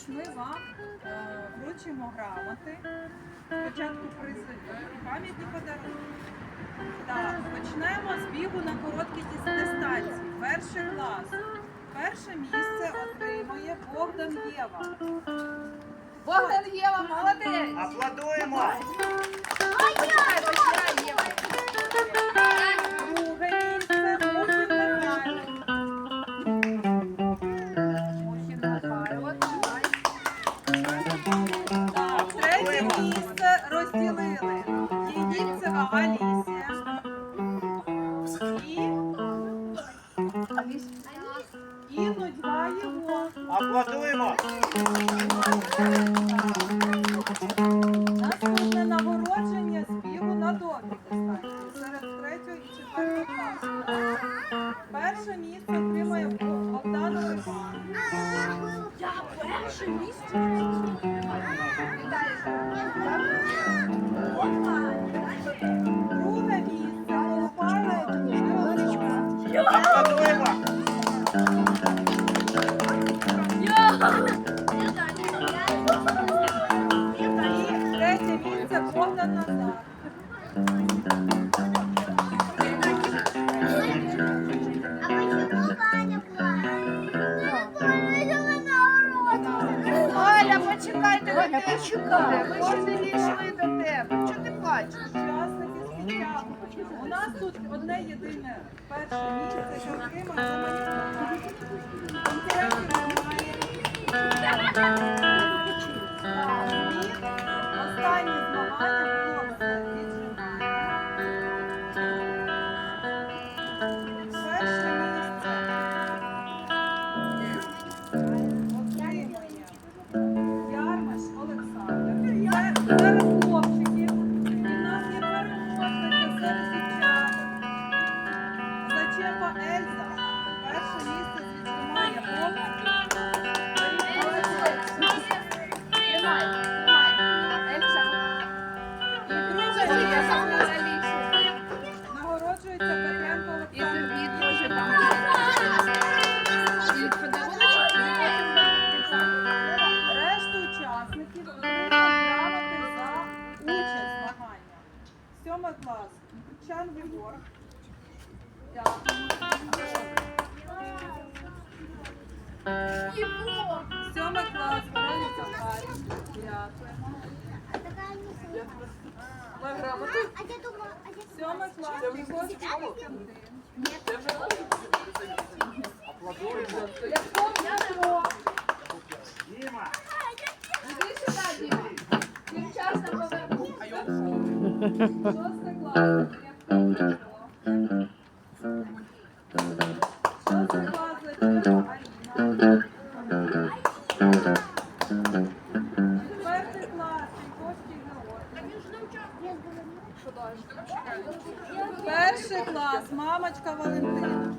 зараз ми вам е, вручимо грамоти. Спочатку призові, пам'ятні подарунки. Так, почнемо з бігу на короткій дистанції. Перший клас. Перше місце отримує Богдан Єва. Богдан Єва, молодець! Аплодуємо! Єгільцева Алісія. І, і Нудьга Єгор. Аплодуємо! Наступне нагородження бігу на довгій дистанції серед третього і четвертого класу. Перше місце отримає Богдан Іван. Я перше місце. Третє місце Богдан Назар. Оля, почекай, тебе теж чекає. Ми ще не дійшли до тебе. Чого ти плачеш? У нас тут одне єдине перше місце, що немає. Thank you. Сьомий клас. Чан Єгор. Єво. Сьомий клас. Варений Захарій. Дякуємо. Ви грамоти? Сьомий клас. Єгор Костянтин. Аплодуємо! Ляшков Дмитро. Діма! Іди сюди, Діма. Він вчасно повернув. Шостий Перший клас. Мамочка Валентина.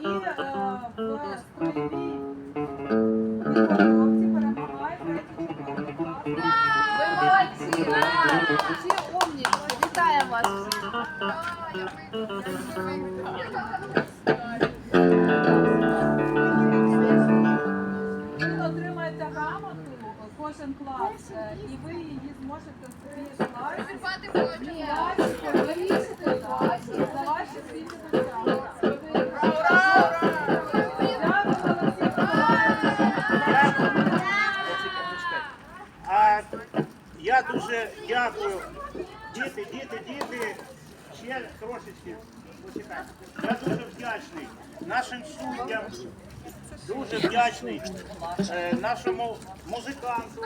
І е, в стрільбі Ви отримаєте грамоту, кожен клас, і ви її зможете собі класі повісити так, за ваші. А я дуже дякую. Діти, діти, діти. Ще трошечки. Я дуже вдячний нашим суддям. Дуже вдячний е, нашому музиканту.